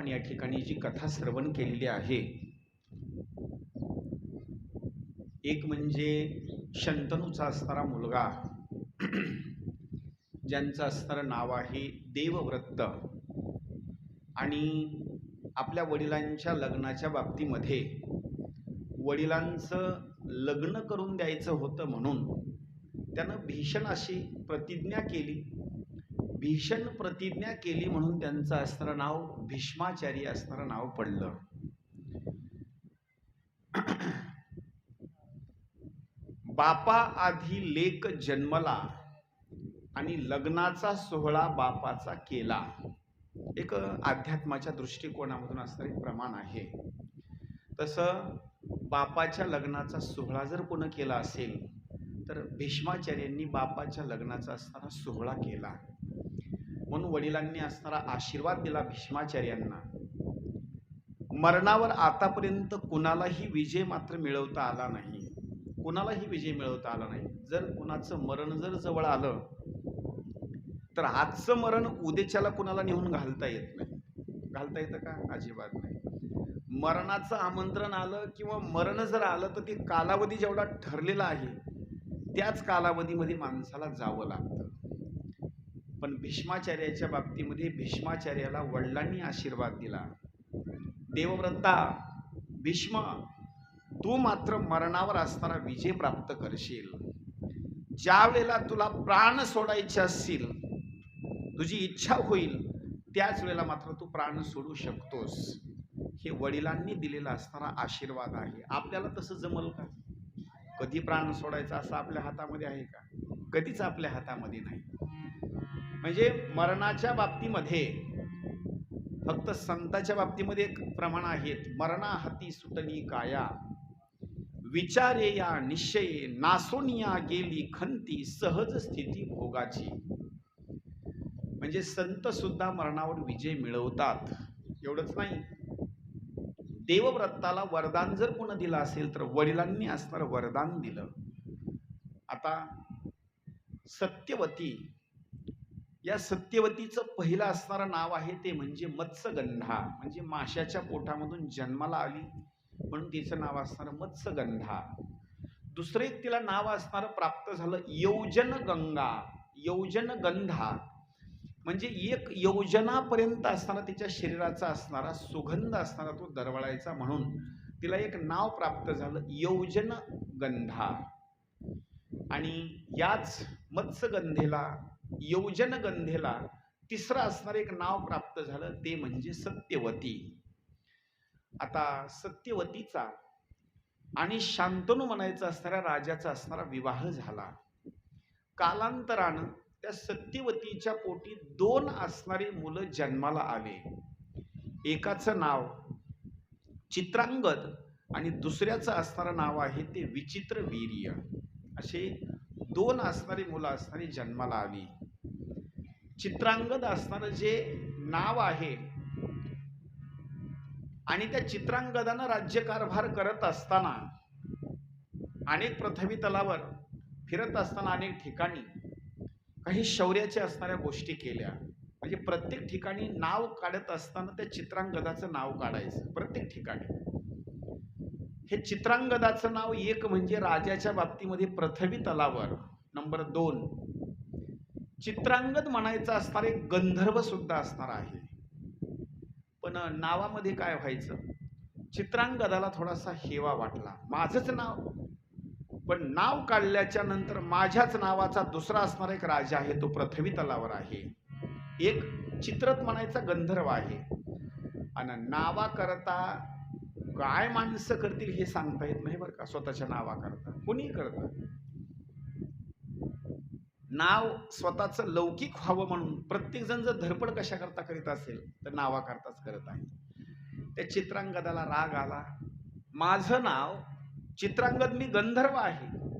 आपण या ठिकाणी जी कथा श्रवण केलेली आहे एक म्हणजे शंतनूचा असणारा मुलगा ज्यांचं असणारं नाव आहे देवव्रत. आणि आपल्या वडिलांच्या लग्नाच्या बाबतीमध्ये वडिलांचं लग्न करून द्यायचं होतं म्हणून त्यानं भीषण अशी प्रतिज्ञा केली. भीषण प्रतिज्ञा केली म्हणून त्यांचं असणारं नाव भीष्माचारी असणारं नाव पडलं. बापा आधी लेक जन्मला आणि लग्नाचा सोहळा बापाचा केला. एक अध्यात्माच्या दृष्टिकोनामधून असणारे एक प्रमाण आहे. तसं बापाच्या लग्नाचा सोहळा जर कोण केला असेल तर भीष्माचार्यांनी बापाच्या लग्नाचा असणारा सोहळा केला. म्हणून वडिलांनी असणारा आशीर्वाद दिला भीष्माचार्यांना. मरणावर आतापर्यंत कुणालाही विजय मात्र मिळवता आला नाही. कुणालाही विजय मिळवता आला नाही. जर कुणाचं मरण जर जवळ आलं तर आजचं मरण उद्याच्याला कुणाला नेऊन घालता येत नाही. घालता येतं का? अजिबात नाही. मरणाचं आमंत्रण आलं किंवा मरण जर आलं तर ते कालावधी जेवढा ठरलेला आहे त्याच कालावधीमध्ये माणसाला जावं लागतं. पण भीष्माचार्याच्या बाबतीमध्ये भीष्माचार्याला वडिलांनी आशीर्वाद दिला. देवव्रता भीष्म तू मात्र मरणावर असताना विजय प्राप्त करशील. ज्या वेळेला तुला प्राण सोडायचे असतील तुझी इच्छा होईल त्याच वेळेला मात्र तू प्राण सोडू शकतोस. हे वडिलांनी दिलेला असणारा आशीर्वाद आहे. आपल्याला तसं जमल का? कधी प्राण सोडायचा असं आपल्या हातामध्ये आहे का? कधीच आपल्या हातामध्ये नाही. म्हणजे मरणाच्या बाबतीमध्ये फक्त संताच्या बाबतीमध्ये एक प्रमाण आहेत. मरणा हाती सुटली काया. विचारे या निश्चये नासोनिया गेली खंती सहज स्थिती भोगाची. म्हणजे संत सुद्धा मरणावर विजय मिळवतात. एवढंच नाही. देवव्रताला वरदान जर कोण दिलं असेल तर वडिलांनी असणारं वरदान दिलं. आता सत्यवती या सत्यवतीचं पहिलं असणारं नाव आहे ते म्हणजे मत्स्यगंधा. म्हणजे माशाच्या पोटामधून जन्माला आली म्हणून तिचं नाव असणारं मत्स्यगंधा. दुसरं एक तिला नाव असणारं प्राप्त झालं यौजन गंगा यौजन गंधा म्हणजे एक योजनापर्यंत असणारा तिच्या शरीराचा असणारा सुगंध असणारा तो दरवळायचा म्हणून तिला एक नाव प्राप्त झालं यौजन गंधा आणि याच मत्स्यगंधेला यौजनगंधेला तिसरं असणारं एक नाव प्राप्त झालं ते म्हणजे सत्यवती. आता सत्यवतीचा आणि शांतनू म्हणायचा असणाऱ्या राजाचा असणारा विवाह झाला. कालांतरानं त्या सत्यवतीच्या पोटी दोन असणारी मुलं जन्माला आले. एकाचं नाव चित्रांगद आणि दुसऱ्याचं असणारं नाव आहे ते विचित्र वीर्य. असे दोन असणारी मुलं असणारी जन्माला आली. चित्रांगद असणारं जे नाव आहे आणि त्या चित्रांगदानं राज्यकारभार करत असताना अनेक प्रथमी तलावर फिरत असताना अनेक ठिकाणी काही शौर्याच्या असणाऱ्या गोष्टी केल्या. म्हणजे प्रत्येक ठिकाणी नाव काढत असताना त्या चित्रांगदाचं नाव काढायचं प्रत्येक ठिकाणी. हे चित्रांगदाचं नाव एक म्हणजे राजाच्या बाबतीमध्ये प्रथवी तलावर नंबर दोन. चित्रांगद म्हणायचं असणारे गंधर्व सुद्धा असणार आहे. पण नावामध्ये काय व्हायचं? चित्रांगदाला थोडासा हेवा वाटला. माझंच नाव. पण नाव काढल्याच्या नंतर माझ्याच नावाचा दुसरा असणारा एक राजा आहे तो पृथ्वी तलावर आहे. एक चित्रत म्हणायचा गंधर्व आहे. आणि नावाकरता काय माणसं करतील हे सांगता येत नाही बरं का स्वतःच्या नावाकरता. कोणी करतं. नाव स्वतःचं लौकिक व्हावं म्हणून प्रत्येक जण जर धडपड कशा करता करीत असेल तर नावाकरताच करत आहे. त्या चित्रांगदाला राग आला. माझं नाव चित्रांगद मी गंधर्व आहे.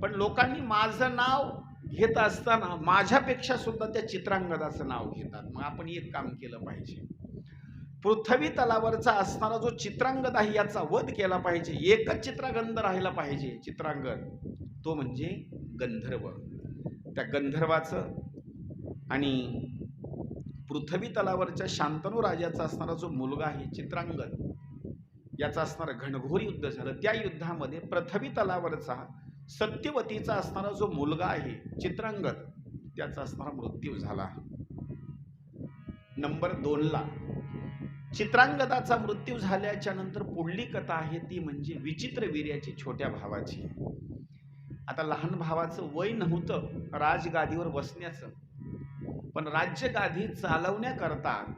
पण लोकांनी माझं नाव घेत असताना माझ्यापेक्षा सुद्धा त्या चित्रांगदाचं नाव घेतात. मग आपण एक काम केलं पाहिजे. पृथ्वी तलावरचा असणारा जो चित्रांगद आहे याचा वध केला पाहिजे. एकच चित्रागंध राहिला पाहिजे. चित्रांगद तो म्हणजे गंधर्व. त्या गंधर्वाचं आणि पृथ्वी तलावरच्या शांतनू राजाचा असणारा जो मुलगा आहे चित्रांगद याचा असणारं घनघोर युद्ध झालं. त्या युद्धामध्ये पृथ्वी तलावरचा सत्यवतीचा असणारा जो मुलगा आहे चित्रांगद त्याचा असणारा मृत्यू झाला. नंबर दोनला चित्रांगदाचा मृत्यू झाल्याच्यानंतर पुढली कथा आहे ती म्हणजे विचित्र वीर्याची छोट्या भावाची. आता लहान भावाचं वय नव्हतं राजगादीवर बसण्याचं. पण राज्यगादी चालवण्याकरता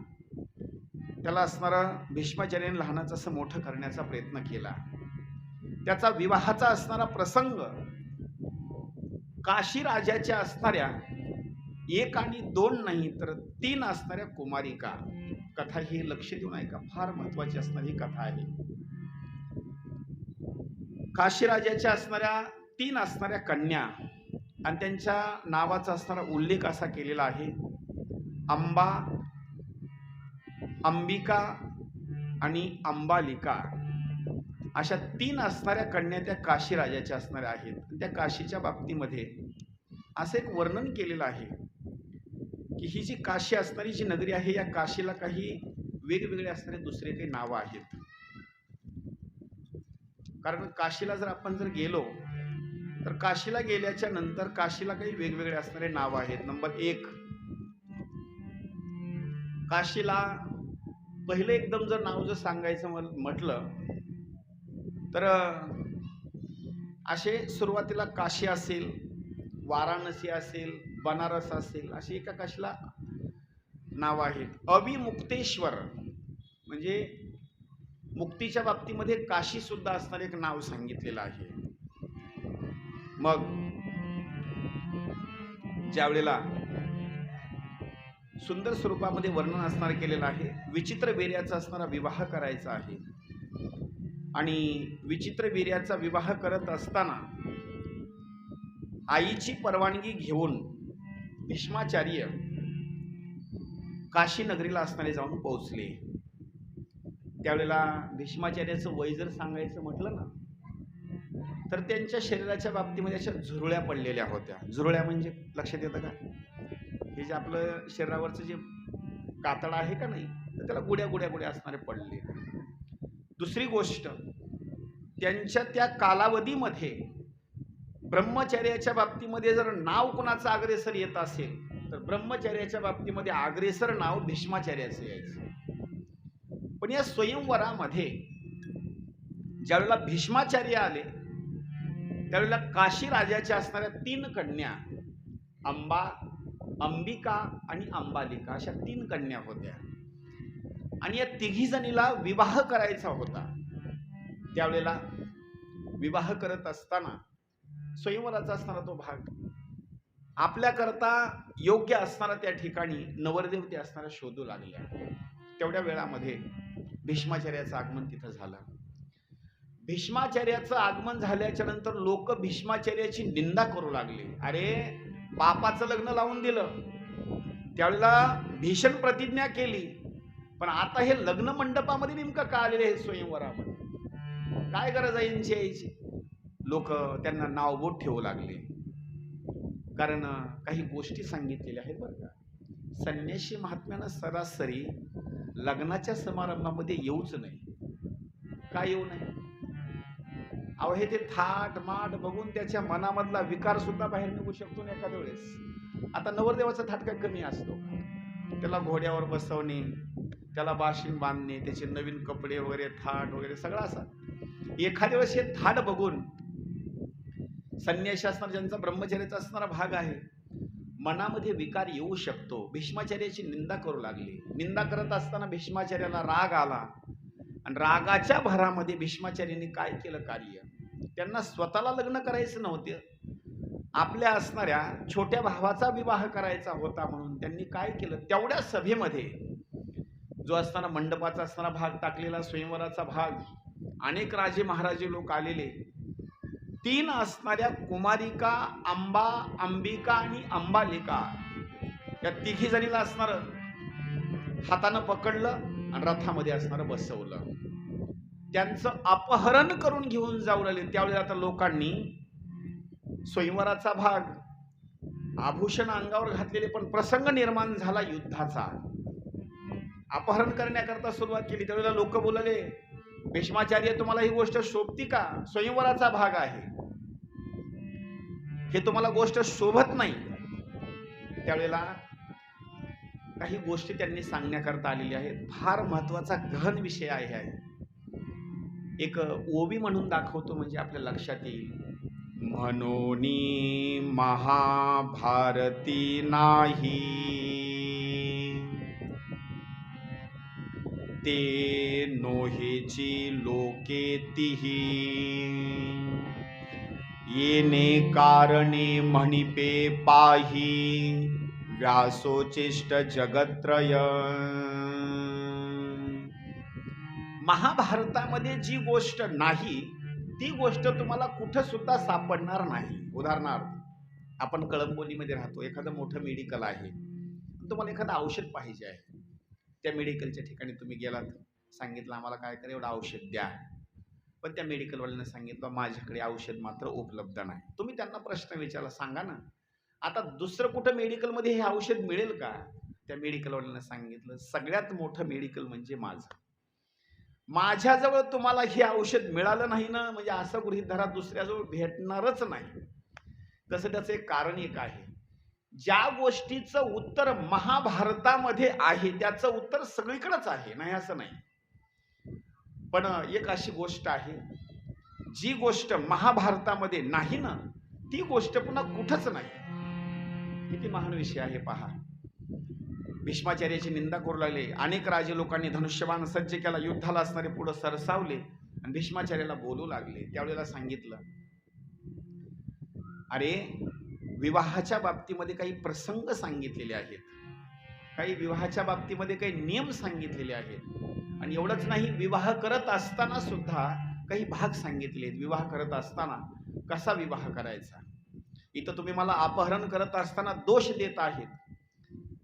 त्याला असणारं भीष्माचार्याने लहानाचं असं मोठं करण्याचा प्रयत्न केला. त्याचा विवाहाचा असणारा प्रसंग काशी राजाच्या असणाऱ्या एक आणि दोन नाही तर तीन असणाऱ्या कुमारिका. कथा ही लक्ष देऊन ऐका. फार महत्वाची असणारी कथा आहे. काशीराजाच्या असणाऱ्या तीन असणाऱ्या कन्या आणि त्यांच्या नावाचा असणारा उल्लेख असा केलेला आहे. अंबा अंबिका आणि अंबालिका. अशा तीन असणाऱ्या कन्या त्या काशी राजाच्या असणाऱ्या आहेत. आणि त्या काशीच्या बाबतीमध्ये असं एक वर्णन केलेलं आहे. की ही जी काशी असणारी जी नगरी आहे या काशीला काही वेगवेगळे असणारे दुसरे काही नावं आहेत. कारण काशीला जर आपण जर गेलो तर काशीला गेल्याच्यानंतर काशीला काही वेगवेगळे असणारे नाव आहेत. नंबर एक काशीला पहिलं एकदम जर नाव जर सांगायचं म्हटलं तर असे सुरुवातीला काशी असेल वाराणसी असेल बनारस असेल अशी एका काशीला नाव आहेत. अविमुक्तेश्वर म्हणजे मुक्तीच्या बाबतीमध्ये काशी सुद्धा असणारे एक नाव सांगितलेलं आहे. मग ज्यावेळेला सुंदर स्वरूपामध्ये वर्णन असणार केलेलं आहे विचित्र वीर्याचा असणारा विवाह करायचा आहे. आणि विचित्र वीर्याचा विवाह करत असताना आईची परवानगी घेऊन भीष्माचार्य काशी नगरीला असणारे जाऊन पोहोचले. त्यावेळेला भीष्माचार्याचं वय जर सांगायचं म्हटलं ना तर त्यांच्या शरीराच्या बाबतीमध्ये अशा झुरळ्या पडलेल्या होत्या. झुरळ्या म्हणजे लक्षात येतं का? हे जे आपलं शरीरावरचं जे कातड आहे का नाही तर त्याला गुड्या गुड्या गुड्या असणारे पडले. दुसरी गोष्ट त्यांच्या त्या कालावधीमध्ये ब्रह्मचर्याच्या बाबतीमध्ये जर नाव कोणाचं अग्रेसर येत असेल तर ब्रह्मचर्याच्या बाबतीमध्ये अग्रेसर नाव भीष्माचार्याचं यायचं. पण या स्वयंवरामध्ये ज्यावेळेला भीष्माचार्य आले त्यावेळेला काशी राजाच्या असणाऱ्या तीन कन्या अंबा अंबिका आणि अंबालिका अशा तीन कन्या होत्या. आणि या तिघी जणीला विवाह करायचा होता. त्यावेळेला विवाह करत असताना स्वयंवराचा असणारा तो भाग. आपल्याकरता योग्य असणारा त्या ठिकाणी नवरदेव ते असणारा शोधू लागल्या तेवढ्या वेळामध्ये भीष्माचार्याचं आगमन तिथं झालं. भीष्माचार्याचं आगमन झाल्याच्यानंतर लोक भीष्माचार्याची निंदा करू लागले. अरे बापाचं लग्न लावून दिलं. त्यावेळेला भीषण प्रतिज्ञा केली. पण आता हे लग्न मंडपामध्ये नेमकं का आलेले आहे स्वयंवरामध्ये काय गरज आहे यांची यायची? लोक त्यांना नावबोट ठेवू लागले. कारण काही गोष्टी सांगितलेल्या आहेत बरं का. संन्याशी महात्म्यानं सरासरी लग्नाच्या समारंभामध्ये येऊच नाही. का येऊ नये अहो हे ते थाट माट बघून त्याच्या मनामधला विकार सुद्धा बाहेर निघू शकतो ना एखाद्या वेळेस. आता नवरदेवाचा थाट काय कमी असतो? त्याला घोड्यावर बसवणे त्याला बाशिंग बांधणे त्याचे नवीन कपडे वगैरे थाट वगैरे सगळं असा. एखाद्या वेळेस हे थाट बघून संन्याशी असणारा ज्यांचा ब्रह्मचर्याचा असणारा भाग आहे. मनामध्ये विकार येऊ शकतो. भीष्माचार्याची निंदा करू लागली. निंदा करत असताना भीष्माचार्याला राग आला. आणि रागाच्या भरामध्ये भीष्माचार्यांनी काय केलं कार्य? त्यांना स्वतःला लग्न करायचं नव्हतं. आपल्या असणाऱ्या छोट्या भावाचा विवाह करायचा होता म्हणून त्यांनी काय केलं? तेवढ्या सभेमध्ये जो असताना मंडपाचा असणारा भाग टाकलेला स्वयंवराचा भाग अनेक राजे महाराजे लोक आलेले. तीन असणाऱ्या कुमारिका अंबा अंबिका आणि अंबालिका. या तिघी जणीला असणार हातानं पकडलं आणि रथामध्ये असणारं बसवलं. त्यांचं अपहरण करून घेऊन जाऊ लागले. त्यावेळेला आता लोकांनी स्वयंवराचा भाग आभूषण अंगावर घातलेले पण प्रसंग निर्माण झाला युद्धाचा. अपहरण करण्याकरता सुरुवात केली. त्यावेळेला लोक बोलले भीष्माचार्य तुम्हाला ही गोष्ट शोभती का? स्वयंवराचा भाग आहे. हे तुम्हाला गोष्ट शोभत नाही. त्यावेळेला काही गोष्टी त्यांनी सांगण्याकरता आलेल्या आहेत. फार महत्त्वाचा गहन विषय आहे आहे एक ओवी म्हणून दाखवतो म्हणजे आपल्या लक्षात येईल. म्हणोनी महाभारती नाही. ते नोहेची लोके तिही. येणे कारणे म्हणिपे पाही व्यासोचेष्ट जगत्रय. महाभारतामध्ये जी गोष्ट नाही ती गोष्ट तुम्हाला कुठं सुद्धा सापडणार नाही. उदाहरणार्थ आपण कळंबोलीमध्ये राहतो एखादं मोठं मेडिकल आहे. तुम्हाला एखादं औषध पाहिजे आहे. त्या मेडिकलच्या ठिकाणी तुम्ही गेलात सांगितलं आम्हाला काय करा एवढं औषध द्या. पण त्या मेडिकलवाल्यानं सांगितलं माझ्याकडे औषध मात्र उपलब्ध नाही. तुम्ही त्यांना प्रश्न विचारला सांगा ना. आता दुसरं कुठं मेडिकलमध्ये हे औषध मिळेल का? त्या मेडिकलवाल्यानं सांगितलं सगळ्यात मोठं मेडिकल म्हणजे माझं. माझ्याजवळ तुम्हाला हे औषध मिळालं नाही ना म्हणजे असं गृहित धरा दुसऱ्याजवळ भेटणारच नाही. तसं त्याचं एक कारण एक आहे. ज्या गोष्टीचं उत्तर महाभारतामध्ये आहे त्याचं उत्तर सगळीकडेच आहे नाही असं नाही. पण एक अशी गोष्ट आहे जी गोष्ट महाभारतामध्ये नाही ना ती गोष्ट पुन्हा कुठंच नाही. किती महान विषय आहे पहा. भीष्माचार्याची निंदा करू लागले अनेक राजे लोकांनी धनुष्यबाण सज्ज केला युद्धाला असणारे पुढं सरसावले आणि भीष्माचार्याला बोलू लागले. त्यावेळेला सांगितलं अरे विवाहाच्या बाबतीमध्ये काही प्रसंग सांगितलेले आहेत. काही विवाहाच्या बाबतीमध्ये काही नियम सांगितलेले आहेत. आणि एवढंच नाही विवाह करत असताना सुद्धा काही भाग सांगितले आहेत. विवाह करत असताना कसा विवाह करायचा? इथं तुम्ही मला अपहरण करत असताना दोष देत आहेत.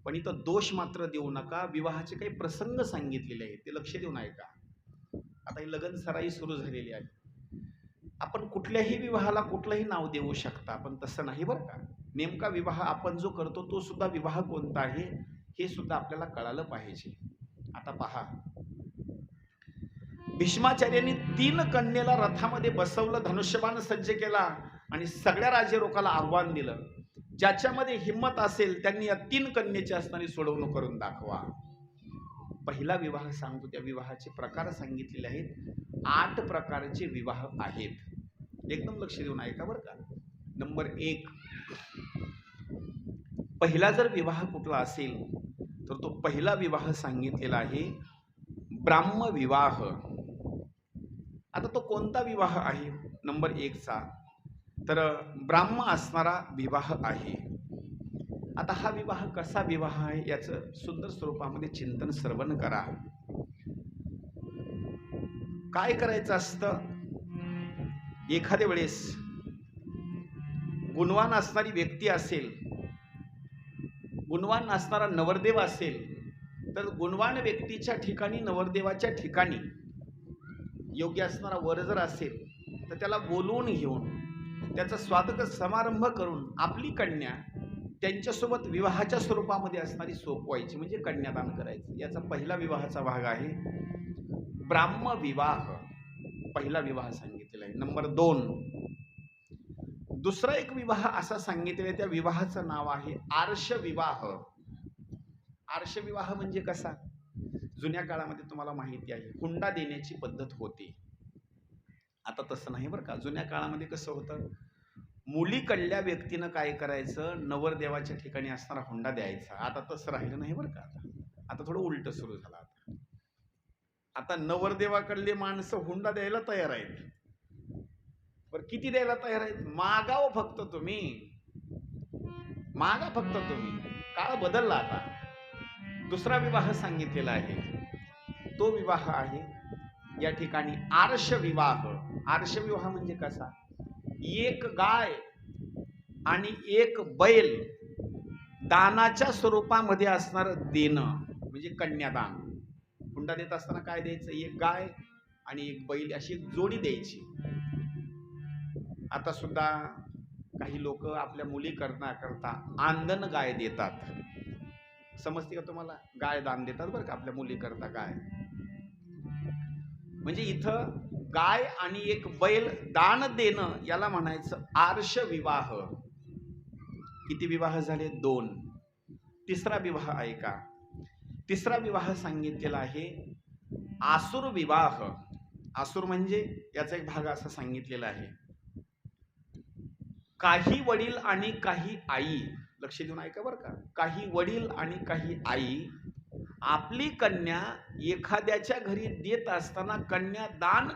पण इथं दोष मात्र देऊ नका. विवाहाचे काही प्रसंग सांगितलेले आहेत. ते लक्ष देऊन ऐका आता ही लगन सराई सुरू झालेली आहे. आपण कुठल्याही विवाहाला कुठलंही नाव देऊ शकता पण तसं नाही बरं का? नेमका विवाह आपण जो करतो तो सुद्धा विवाह कोणता आहे हे सुद्धा आपल्याला कळालं पाहिजे. आता पहा. भीष्माचार्यांनी तीन कन्येला रथामध्ये बसवलं धनुष्यबाण सज्ज केला आणि सगळ्या राज्य लोकाला आव्हान दिलं. ज्याच्यामध्ये हिंमत असेल त्यांनी या तीन कन्येची असणारी सोडवणूक करून दाखवा. पहिला विवाह सांगतो त्या विवाहाचे प्रकार सांगितलेले आहेत. आठ प्रकारचे विवाह आहेत. एकदम लक्ष देऊन ऐका बरं का. नंबर एक पहिला जर विवाह कुठला असेल तर तो पहिला विवाह सांगितलेला आहे ब्राह्म विवाह आता तो कोणता विवाह आहे? नंबर एकचा तर ब्राह्म असणारा विवाह आहे. आता हा विवाह कसा विवाह आहे? याचं सुंदर स्वरूपामध्ये चिंतन श्रवण करा. काय करायचं असतं? एखाद्या वेळेस गुणवान असणारी व्यक्ती असेल गुणवान असणारा नवरदेव असेल तर गुणवान व्यक्तीच्या ठिकाणी नवरदेवाच्या ठिकाणी योग्य असणारा वर जर असेल तर त्याला बोलवून घेऊन त्याचा स्वागत समारंभ करून आपली कन्या त्यांच्यासोबत विवाहाच्या स्वरूपामध्ये असणारी सोपवायची म्हणजे कन्यादान करायचं. याचा पहिला विवाहाचा भाग आहे ब्राह्म विवाह. पहिला विवाह सांगितलेला आहे. नंबर दोन. दुसरा एक विवाह असा सांगितलेला आहे त्या विवाहाचं नाव आहे आर्ष विवाह. आर्ष विवाह म्हणजे कसा? जुन्या काळामध्ये तुम्हाला माहिती आहे हुंडा देण्याची पद्धत होती. आता तसं नाही बरं का. जुन्या काळामध्ये कसं होतं? मुलीकडल्या व्यक्तीनं काय करायचं? नवरदेवाच्या ठिकाणी असणारा हुंडा द्यायचा. आता तसं राहिलं नाही बरं का आता. आता थोडं उलटं सुरू झालं आता. आता नवरदेवाकडले माणसं हुंडा द्यायला तयार आहेत. बरं किती द्यायला तयार आहेत? मागाव फक्त तुम्ही. मागा फक्त तुम्ही. काळ बदलला आता. दुसरा विवाह सांगितलेला आहे. तो विवाह आहे या ठिकाणी आर्ष विवाह. आर्ष विवाह म्हणजे कसा? एक गाय आणि एक बैल दानाच्या स्वरूपामध्ये असणार देणं म्हणजे कन्यादान. हुंडा देत असताना काय द्यायचं? एक गाय आणि एक बैल अशी एक जोडी द्यायची. आता सुद्धा काही लोक आपल्या मुली करण्याकरता आंदन गाय देतात. समजते का तुम्हाला? गाय दान देतात बरं का आपल्या मुली करता गाय. म्हणजे इथं गाय आणि एक बैल दान देणं याला म्हणायचं आर्ष विवाह. किती विवाह झाले? दोन. तिसरा विवाह ऐका. तिसरा विवाह सांगितलेला आहे आसुर विवाह. आसुर म्हणजे याचा एक भाग असा सांगितलेला आहे. काही वडील आणि काही आई लक्ष देऊन ऐका बरं का. काही वडील आणि काही आई आपली कन्या एखाद्याच्या घरी देत असताना कन्या दान